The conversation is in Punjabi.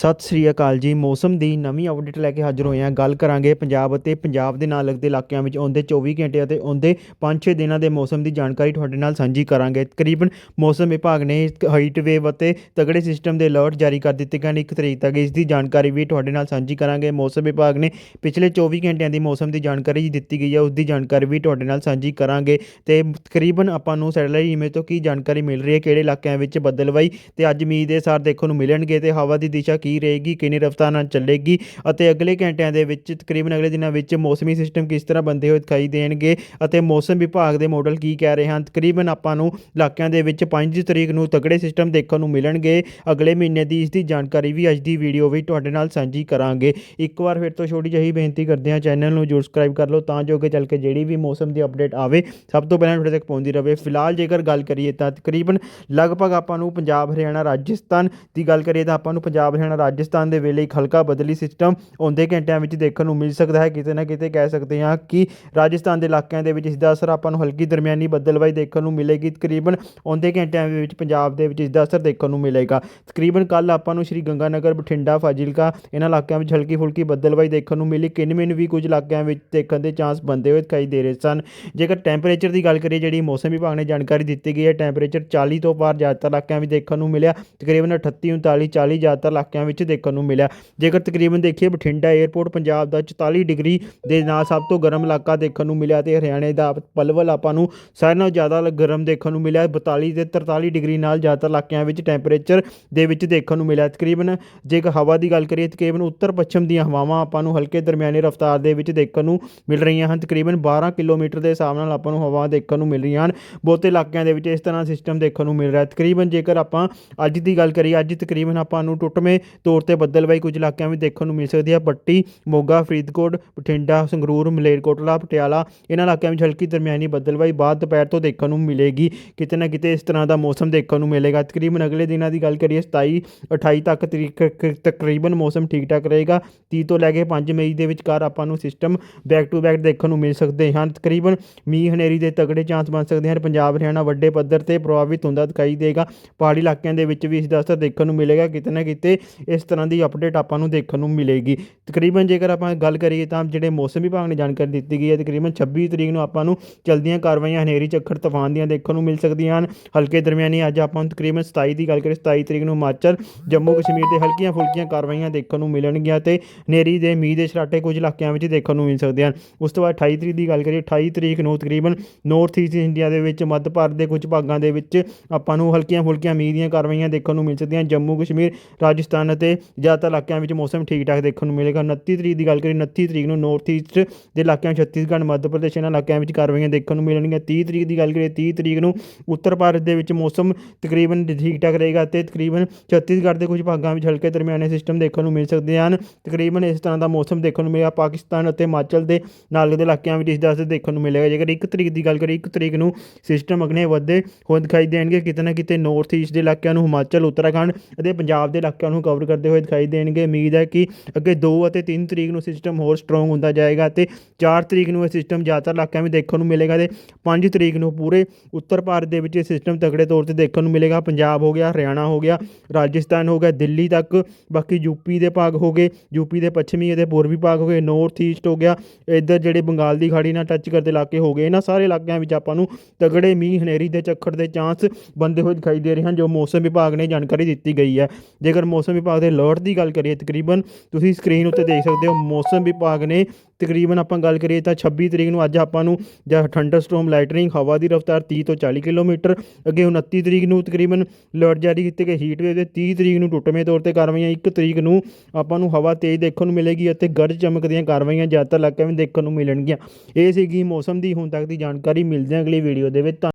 ਸਤਿ ਸ੍ਰੀ ਅਕਾਲ ਜੀ। ਮੌਸਮ ਦੀ ਨਵੀਂ ਅਪਡੇਟ ਲੈ ਕੇ ਹਾਜ਼ਰ ਹੋਏ ਹਾਂ। ਗੱਲ ਕਰਾਂਗੇ ਪੰਜਾਬ ਅਤੇ ਪੰਜਾਬ ਦੇ ਨਾਲ ਲੱਗਦੇ ਇਲਾਕਿਆਂ ਵਿੱਚ। ਆਉਂਦੇ 24 ਘੰਟੇ ਅਤੇ ਆਉਂਦੇ 5-6 ਦਿਨਾਂ ਦੇ ਮੌਸਮ ਦੀ ਜਾਣਕਾਰੀ ਤੁਹਾਡੇ ਨਾਲ ਸਾਂਝੀ ਕਰਾਂਗੇ। ਤਕਰੀਬਨ ਮੌਸਮ ਵਿਭਾਗ ਨੇ ਹਾਈਟ ਵੇਵ ਅਤੇ ਤਗੜੇ ਸਿਸਟਮ ਦੇ ਅਲਰਟ ਜਾਰੀ ਕਰ ਦਿੱਤੇ ਗਏ ਨੇ। ਇੱਕ ਤਰੀਕ ਤੱਕ ਇਸ ਦੀ ਜਾਣਕਾਰੀ ਵੀ ਤੁਹਾਡੇ ਨਾਲ ਸਾਂਝੀ ਕਰਾਂਗੇ। ਮੌਸਮ ਵਿਭਾਗ ਨੇ ਪਿਛਲੇ 24 ਘੰਟਿਆਂ ਦੀ ਮੌਸਮ ਦੀ ਜਾਣਕਾਰੀ ਦਿੱਤੀ ਗਈ ਹੈ। ਉਸ ਦੀ ਜਾਣਕਾਰੀ ਵੀ ਤੁਹਾਡੇ ਨਾਲ ਸਾਂਝੀ ਕਰਾਂਗੇ। ਤੇ ਤਕਰੀਬਨ ਆਪਾਂ ਨੂੰ ਸੈਟੇਲਾਈਟ ਇਮੇਜ ਤੋਂ ਕੀ ਜਾਣਕਾਰੀ ਮਿਲ ਰਹੀ ਹੈ? ਕਿਹੜੇ ਇਲਾਕਿਆਂ ਵਿੱਚ ਬੱਦਲਵਾਈ? ਤੇ ਅੱਜ ਮੀਂਹ ਦੇ ਸਾਰ ਦੇਖਣ ਨੂੰ ਮਿਲਣਗੇ। ਤੇ ਹਵਾ ਦੀ ਦਿਸ਼ਾ ਕੀ ਰਹੇਗੀ, ਕਿੰਨੀ ਰਫ਼ਤਾਰ ਨਾਲ ਚੱਲੇਗੀ ਅਤੇ ਅਗਲੇ ਘੰਟਿਆਂ ਦੇ ਵਿੱਚ, ਤਕਰੀਬਨ ਅਗਲੇ ਦਿਨਾਂ ਵਿੱਚ ਮੌਸਮੀ ਸਿਸਟਮ ਕਿਸ ਤਰ੍ਹਾਂ ਬੰਦੇ ਹੋਏ ਦਿਖਾਈ ਦੇਣਗੇ ਅਤੇ ਮੌਸਮ ਵਿਭਾਗ ਦੇ ਮਾਡਲ ਕੀ ਕਹਿ ਰਹੇ ਹਨ? ਤਕਰੀਬਨ ਆਪਾਂ ਨੂੰ ਇਲਾਕਿਆਂ ਦੇ ਵਿੱਚ 5 ਤਰੀਕ ਨੂੰ ਤਕੜੇ ਸਿਸਟਮ ਦੇਖਣ ਨੂੰ ਮਿਲਣਗੇ। ਅਗਲੇ ਮਹੀਨੇ ਦੀ ਇਸ ਦੀ ਜਾਣਕਾਰੀ ਵੀ ਅੱਜ ਦੀ ਵੀਡੀਓ ਵਿੱਚ ਤੁਹਾਡੇ ਨਾਲ ਸਾਂਝੀ ਕਰਾਂਗੇ। ਇੱਕ ਵਾਰ ਫਿਰ ਤੋਂ ਛੋਟੀ ਜਿਹੀ ਬੇਨਤੀ ਕਰਦੇ ਹਾਂ ਚੈਨਲ ਨੂੰ ਜਰੂਰ ਸਬਸਕ੍ਰਾਈਬ ਕਰ ਲਓ ਤਾਂ ਜੋ ਅੱਗੇ ਚੱਲ ਕੇ ਜਿਹੜੀ ਵੀ ਮੌਸਮ ਦੀ ਅਪਡੇਟ ਆਵੇ, ਸਭ ਤੋਂ ਪਹਿਲਾਂ ਤੁਹਾਡੇ ਤੱਕ ਪਹੁੰਚਦੀ ਰਹੇ। ਫਿਲਹਾਲ ਜੇਕਰ ਗੱਲ ਕਰੀਏ ਤਾਂ ਤਕਰੀਬਨ ਲਗਭਗ ਆਪਾਂ ਨੂੰ ਪੰਜਾਬ, ਹਰਿਆਣਾ, ਰਾਜਸਥਾਨ ਦੀ ਗੱਲ ਕਰੀਏ ਤਾਂ ਆਪਾਂ ਨੂੰ ਪੰਜਾਬ, ਹਰਿਆਣਾ ਰਾਜਸਥਾਨ ਦੇ ਵੇਲੇ ਇੱਕ ਹਲਕਾ ਬਦਲੀ ਸਿਸਟਮ ਆਉਂਦੇ ਘੰਟਿਆਂ ਵਿੱਚ ਦੇਖਣ ਨੂੰ ਮਿਲ ਸਕਦਾ ਹੈ। ਕਿਤੇ ਨਾ ਕਿਤੇ ਕਹਿ ਸਕਦੇ ਹਾਂ ਕਿ ਰਾਜਸਥਾਨ ਦੇ ਇਲਾਕਿਆਂ ਦੇ ਵਿੱਚ ਇਸ ਦਾ ਅਸਰ ਆਪਾਂ ਨੂੰ ਹਲਕੀ ਦਰਮਿਆਨੀ ਬੱਦਲਵਾਈ ਦੇਖਣ ਨੂੰ ਮਿਲੇਗੀ। ਤਕਰੀਬਨ ਆਉਂਦੇ ਘੰਟਿਆਂ ਦੇ ਵਿੱਚ ਪੰਜਾਬ ਦੇ ਵਿੱਚ ਇਸ ਦਾ ਅਸਰ ਦੇਖਣ ਨੂੰ ਮਿਲੇਗਾ। ਤਕਰੀਬਨ ਕੱਲ ਆਪਾਂ ਨੂੰ ਸ਼੍ਰੀ ਗੰਗਾਨਗਰ, ਬਠਿੰਡਾ, ਫਾਜ਼ਿਲਕਾ ਇਹਨਾਂ ਇਲਾਕਿਆਂ ਵਿੱਚ ਹਲਕੀ ਫੁਲਕੀ ਬੱਦਲਵਾਈ ਦੇਖਣ ਨੂੰ ਮਿਲੀ। ਕਿੰਨਵੇਂ ਨੂੰ ਵੀ ਕੁਝ ਇਲਾਕਿਆਂ ਵਿੱਚ ਦੇਖਣ ਦੇ ਚਾਂਸ ਬੰਦੇ ਹੋਏ ਦਿਖਾਈ ਦੇ ਰਹੇ ਸਨ। ਜੇਕਰ ਟੈਂਪਰੇਚਰ ਦੀ ਗੱਲ ਕਰੀਏ, ਜਿਹੜੀ ਮੌਸਮ ਵਿਭਾਗ ਨੇ ਜਾਣਕਾਰੀ ਦਿੱਤੀ ਗਈ ਹੈ ਟੈਂਪਰੇਚਰ 40 ਤੋਂ ਪਾਰ ਜ਼ਿਆਦਾਤਰ ਇਲਾਕਿਆਂ ਵਿੱਚ ਦੇਖਣ ਨੂੰ ਮਿਲਿਆ। ਤਕਰੀਬਨ 38 39 40 ਜ਼ਿਆਦਾਤਰ ਇਲਾਕਿਆਂ ਵਿੱਚ ਦੇਖਣ ਨੂੰ ਮਿਲਿਆ। ਜੇਕਰ ਤਕਰੀਬਨ ਦੇਖੀਏ, ਬਠਿੰਡਾ 에ਅਰਪੋਰਟ ਪੰਜਾਬ ਦਾ 44 ਡਿਗਰੀ ਦੇ ਨਾਲ ਸਭ ਤੋਂ ਗਰਮ ਇਲਾਕਾ ਦੇਖਣ ਨੂੰ ਮਿਲਿਆ ਤੇ ਹਰਿਆਣੇ ਦਾ ਪਲਵਲ ਆਪਾਂ ਨੂੰ ਸਾਰਿਆਂ ਨਾਲੋਂ ਜ਼ਿਆਦਾ ਗਰਮ ਦੇਖਣ ਨੂੰ ਮਿਲਿਆ। 42 ਤੇ 43 ਡਿਗਰੀ ਨਾਲ ਜ਼ਿਆਦਾਤਰ ਇਲਾਕਿਆਂ ਵਿੱਚ ਟੈਂਪਰੇਚਰ ਦੇ ਵਿੱਚ ਦੇਖਣ ਨੂੰ ਮਿਲਿਆ। ਤਕਰੀਬਨ ਜੇਕਰ ਹਵਾ ਦੀ ਗੱਲ ਕਰੀਏ, ਤਕਰੀਬਨ ਉੱਤਰ ਪੱਛਮ ਦੀਆਂ ਹਵਾਵਾਂ ਆਪਾਂ ਨੂੰ ਹਲਕੇ ਦਰਮਿਆਨੀ ਰਫ਼ਤਾਰ ਦੇ ਵਿੱਚ ਦੇਖਣ ਨੂੰ ਮਿਲ ਰਹੀਆਂ ਹਨ। ਤਕਰੀਬਨ 12 ਕਿਲੋਮੀਟਰ ਦੇ ਹਿਸਾਬ ਨਾਲ ਆਪਾਂ ਨੂੰ ਹਵਾ ਦੇਖਣ ਨੂੰ ਮਿਲ ਰਹੀਆਂ ਹਨ। ਬਹੁਤੇ ਇਲਾਕਿਆਂ ਦੇ ਵਿੱਚ ਇਸ ਤਰ੍ਹਾਂ ਸਿਸਟਮ ਦੇਖਣ ਨੂੰ ਮਿਲ ਰਿਹਾ ਤਕਰੀਬਨ ਜੇਕਰ ਆਪਾਂ ਅੱਜ ਦੀ ਗੱਲ ਕਰੀਏ, ਅੱਜ ਤਕਰੀਬਨ ਆਪਾਂ ਨੂੰ ਟੁੱਟਵੇਂ ਤੌਰ ਤੇ ਬੱਦਲਵਾਈ ਕੁਝ ਇਲਾਕਿਆਂ ਵਿੱਚ ਦੇਖਣ ਨੂੰ ਮਿਲ ਸਕਦੀ ਹੈ ਪੱਟੀ, ਮੋਗਾ, ਫਰੀਦਕੋਟ, ਬਠਿੰਡਾ, ਸੰਗਰੂਰ, ਮਲੇਰਕੋਟਲਾ, ਪਟਿਆਲਾ, ਇਹਨਾਂ ਇਲਾਕਿਆਂ ਵਿੱਚ ਹਲਕੀ ਦਰਮਿਆਨੀ ਬੱਦਲਵਾਈ ਬਾਅਦ ਦੁਪਹਿਰ ਤੋਂ ਦੇਖਣ ਨੂੰ ਮਿਲੇਗੀ। ਕਿਤੇ ਨਾ ਕਿਤੇ ਇਸ ਤਰ੍ਹਾਂ ਦਾ ਮੌਸਮ ਦੇਖਣ ਨੂੰ ਮਿਲੇਗਾ। ਤਕਰੀਬਨ ਅਗਲੇ ਦਿਨਾਂ ਦੀ ਗੱਲ ਕਰੀਏ 27 28 ਤੱਕ ਤਰੀਕ ਤਕਰੀਬਨ ਮੌਸਮ ਠੀਕ ਠਾਕ ਰਹੇਗਾ। 30 ਤੋਂ ਲੈ ਕੇ 5 ਮਈ ਦੇ ਵਿਚਕਾਰ ਆਪਾਂ ਨੂੰ ਸਿਸਟਮ ਬੈਕ ਟੂ ਬੈਕ ਦੇਖਣ ਨੂੰ ਮਿਲ ਸਕਦੇ ਹਨ। ਤਕਰੀਬਨ ਮੀਂਹ ਹਨੇਰੀ ਦੇ ਤਗੜੇ ਚਾਂਸ ਬਣ ਸਕਦੇ ਹਨ। ਪੰਜਾਬ, ਹਰਿਆਣਾ ਵੱਡੇ ਪੱਧਰ ਤੇ ਪ੍ਰਭਾਵਿਤ ਹੁੰਦਾ ਦਿਖਾਈ ਦੇਗਾ। ਪਹਾੜੀ ਇਲਾਕਿਆਂ ਦੇ ਵਿੱਚ ਵੀ ਇਸ ਦਾ ਅਸਰ ਦੇਖਣ ਨੂੰ ਮਿਲੇਗਾ। ਕਿਤੇ ਨਾ ਕਿਤੇ ਇਸ ਤਰ੍ਹਾਂ ਦੀ ਅਪਡੇਟ ਆਪਾਂ ਨੂੰ ਦੇਖਣ ਨੂੰ ਮਿਲੇਗੀ। ਤਕਰੀਬਨ ਜੇਕਰ ਆਪਾਂ ਗੱਲ ਕਰੀਏ ਤਾਂ ਜਿਹੜੇ ਮੌਸਮ ਵਿਭਾਗ ਨੇ ਜਾਣਕਾਰੀ ਦਿੱਤੀ ਗਈ ਹੈ, ਤਕਰੀਬਨ 26 ਤਰੀਕ ਨੂੰ ਆਪਾਂ ਨੂੰ ਚਲਦੀਆਂ ਕਾਰਵਾਈਆਂ ਹਨੇਰੀ ਝੱਖੜ ਤੂਫਾਨ ਦੀਆਂ ਦੇਖਣ ਨੂੰ ਮਿਲ ਸਕਦੀਆਂ ਹਨ। ਹਲਕੇ ਦਰਮਿਆਨੀ ਅੱਜ ਆਪਾਂ ਨੂੰ ਤਕਰੀਬਨ 27 ਦੀ ਗੱਲ ਕਰੀਏ 27 ਤਰੀਕ ਨੂੰ ਹਿਮਾਚਲ, ਜੰਮੂ, ਕਸ਼ਮੀਰ ਦੇ ਹਲਕੀਆਂ ਫੁਲਕੀਆਂ ਕਾਰਵਾਈਆਂ ਦੇਖਣ ਨੂੰ ਮਿਲਣਗੀਆਂ ਤੇ ਹਨੇਰੀ ਦੇ ਮੀਂਹ ਦੇ ਛਰਾਟੇ ਕੁਝ ਇਲਾਕਿਆਂ ਵਿੱਚ ਦੇਖਣ ਨੂੰ ਮਿਲ ਸਕਦੇ ਹਨ। ਉਸ ਤੋਂ ਬਾਅਦ 28 ਤਰੀਕ ਦੀ ਗੱਲ ਕਰੀਏ 28 ਤਰੀਕ ਨੂੰ ਤਕਰੀਬਨ ਨਾਰਥ ਈਸਟ ਇੰਡੀਆ ਦੇ ਵਿੱਚ, ਮੱਧ ਭਾਰਤ ਦੇ ਕੁਝ ਭਾਗਾਂ ਦੇ ਵਿੱਚ ਆਪਾਂ ਨੂੰ ਹਲਕੀਆਂ ਫੁਲਕੀਆਂ ਮੀਂਹ ਦੀਆਂ ਕਾਰਵਾਈਆਂ ਦੇਖਣ ਨੂੰ ਮਿਲ ਸਕਦੀਆਂ ਜੰਮੂ, ਕਸ਼ਮੀਰ, ਰਾਜਸਥਾਨ ਅਤੇ ਜ਼ਿਆਦਾਤਰ ਇਲਾਕਿਆਂ ਵਿੱਚ ਮੌਸਮ ਠੀਕ ਠਾਕ ਦੇਖਣ ਨੂੰ ਮਿਲੇਗਾ। 29 ਤਰੀਕ ਦੀ ਗੱਲ ਕਰੀਏ 29 ਤਰੀਕ ਨੂੰ ਨਾਰਥ ਈਸਟ ਦੇ ਇਲਾਕਿਆਂ ਛੱਤੀਸਗੜ੍ਹ, ਮੱਧ ਪ੍ਰਦੇਸ਼ ਇਹਨਾਂ ਇਲਾਕਿਆਂ ਵਿੱਚ ਕਾਰਵਾਈਆਂ ਦੇਖਣ ਨੂੰ ਮਿਲਣਗੀਆਂ। 30 ਤਰੀਕ ਦੀ ਗੱਲ ਕਰੀਏ 30 ਤਰੀਕ ਨੂੰ ਉੱਤਰ ਭਾਰਤ ਦੇ ਵਿੱਚ ਮੌਸਮ ਤਕਰੀਬਨ ਠੀਕ ਠਾਕ ਰਹੇਗਾ ਅਤੇ ਤਕਰੀਬਨ ਛੱਤੀਸਗੜ੍ਹ ਦੇ ਕੁਝ ਭਾਗਾਂ ਵਿੱਚ ਹਲਕੇ ਦਰਮਿਆਨੇ ਸਿਸਟਮ ਦੇਖਣ ਨੂੰ ਮਿਲ ਸਕਦੇ ਹਨ। ਤਕਰੀਬਨ ਇਸ ਤਰ੍ਹਾਂ ਦਾ ਮੌਸਮ ਦੇਖਣ ਨੂੰ ਮਿਲਿਆ। ਪਾਕਿਸਤਾਨ ਅਤੇ ਹਿਮਾਚਲ ਦੇ ਨਾਲ ਦੇ ਇਲਾਕਿਆਂ ਵਿੱਚ ਇਸ ਦਾ ਅਸਰ ਦੇਖਣ ਨੂੰ ਮਿਲੇਗਾ। ਜੇਕਰ 1 ਤਰੀਕ ਦੀ ਗੱਲ ਕਰੀਏ 1 ਤਰੀਕ ਨੂੰ ਸਿਸਟਮ ਅਗਨੇ ਵਧਦੇ ਹੋਏ ਦਿਖਾਈ ਦੇਣਗੇ। ਕਿਤੇ ਨਾ ਕਿਤੇ ਨਾਰਥ ਈਸਟ ਦੇ ਇਲਾਕਿਆਂ ਨੂੰ ਹਿਮਾਚਲ, ਉੱਤਰਾਖੰਡ ਅਤੇ ਪੰਜਾਬ ਦੇ ਇਲਾਕਿਆਂ ਨੂੰ ਕਵਰ ਕਰਦੇ ਹੋਏ ਦਿਖਾਈ ਦੇਣਗੇ। ਉਮੀਦ ਹੈ ਕਿ ਅੱਗੇ 2 ਅਤੇ 3 ਤਰੀਕ ਨੂੰ ਸਿਸਟਮ ਹੋਰ ਸਟਰੋਂਗ ਹੁੰਦਾ ਜਾਏਗਾ ਤੇ 4 ਤਰੀਕ ਨੂੰ ਇਹ ਸਿਸਟਮ ਜ਼ਿਆਦਾਤਰ ਇਲਾਕਿਆਂ ਵਿੱਚ ਦੇਖਣ ਨੂੰ ਮਿਲੇਗਾ ਤੇ 5 ਤਰੀਕ ਨੂੰ ਪੂਰੇ ਉੱਤਰ ਭਾਰਤ ਦੇ ਵਿੱਚ ਇਹ ਸਿਸਟਮ ਤਕੜੇ ਤੌਰ ਤੇ ਦੇਖਣ ਨੂੰ ਮਿਲੇਗਾ। ਪੰਜਾਬ ਹੋ ਗਿਆ, ਹਰਿਆਣਾ ਹੋ ਗਿਆ, ਰਾਜਸਥਾਨ ਹੋ ਗਿਆ, ਦਿੱਲੀ ਤੱਕ, ਬਾਕੀ ਯੂਪੀ ਦੇ ਭਾਗ ਹੋ ਗਏ ਯੂਪੀ ਦੇ ਪੱਛਮੀ ਅਤੇ ਪੂਰਬੀ ਭਾਗ ਹੋ ਗਏ ਨਾਰਥ ਈਸਟ ਹੋ ਗਿਆ, ਇੱਧਰ ਜਿਹੜੇ ਬੰਗਾਲ ਦੀ ਖਾੜੀ ਨਾਲ ਟੱਚ ਕਰਦੇ ਇਲਾਕੇ ਹੋ ਗਏ, ਇਹਨਾਂ ਸਾਰੇ ਇਲਾਕਿਆਂ ਵਿੱਚ ਆਪਾਂ ਨੂੰ ਤਗੜੇ ਮੀਂਹ ਹਨੇਰੀ ਦੇ ਚੱਖੜ ਦੇ ਚਾਂਸ ਬੰਦੇ ਹੋਏ ਦਿਖਾਈ ਦੇ ਰਹੇ ਹਨ, ਜੋ ਮੌਸਮ ਵਿਭਾਗ ਨੇ ਜਾਣਕਾਰੀ ਦਿੱਤੀ ਗਈ ਹੈ। ਜੇਕਰ ਮੌਸਮ ਵਿਭਾਗ ਦੇ ਅਲਰਟ ਦੀ ਗੱਲ ਕਰੀਏ, ਤਕਰੀਬਨ ਤੁਸੀਂ ਸਕਰੀਨ ਉੱਤੇ ਦੇਖ ਸਕਦੇ ਹੋ, ਮੌਸਮ ਵਿਭਾਗ ਨੇ ਤਕਰੀਬਨ ਆਪਾਂ ਗੱਲ ਕਰੀਏ ਤਾਂ 26 ਤਰੀਕ ਨੂੰ ਅੱਜ ਆਪਾਂ ਨੂੰ ਜਾਂ ਥੰਡਰ ਸਟੋਰਮ ਲਾਈਟਨਿੰਗ ਹਵਾ ਦੀ ਰਫ਼ਤਾਰ 30 ਤੋਂ 40 ਕਿਲੋਮੀਟਰ, ਅੱਗੇ 29 ਤਰੀਕ ਨੂੰ ਤਕਰੀਬਨ ਅਲਰਟ ਜਾਰੀ ਕੀਤੇ ਗਏ ਹੀਟ ਵੇਵ ਦੇ 30 ਤਰੀਕ ਨੂੰ ਟੁੱਟਵੇਂ ਤੌਰ ਤੇ ਕਾਰਵਾਈਆਂ 1 ਤਰੀਕ ਨੂੰ ਆਪਾਂ ਨੂੰ ਹਵਾ ਤੇਜ਼ ਦੇਖਣ ਨੂੰ ਮਿਲੇਗੀ ਅਤੇ ਗਰਜ ਚਮਕ ਦੀਆਂ ਕਾਰਵਾਈਆਂ ਜ਼ਿਆਦਾਤਰ ਇਲਾਕਿਆਂ ਵਿੱਚ ਦੇਖਣ ਨੂੰ ਮਿਲਣਗੀਆਂ। ਇਹ ਸੀਗੀ ਮੌਸਮ ਦੀ ਹੁਣ ਤੱਕ ਦੀ ਜਾਣਕਾਰੀ, ਮਿਲਦੇ ਹਾਂ ਅਗਲੀ ਵੀਡੀਓ ਦੇ ਵਿੱਚ। ਧੰਨ-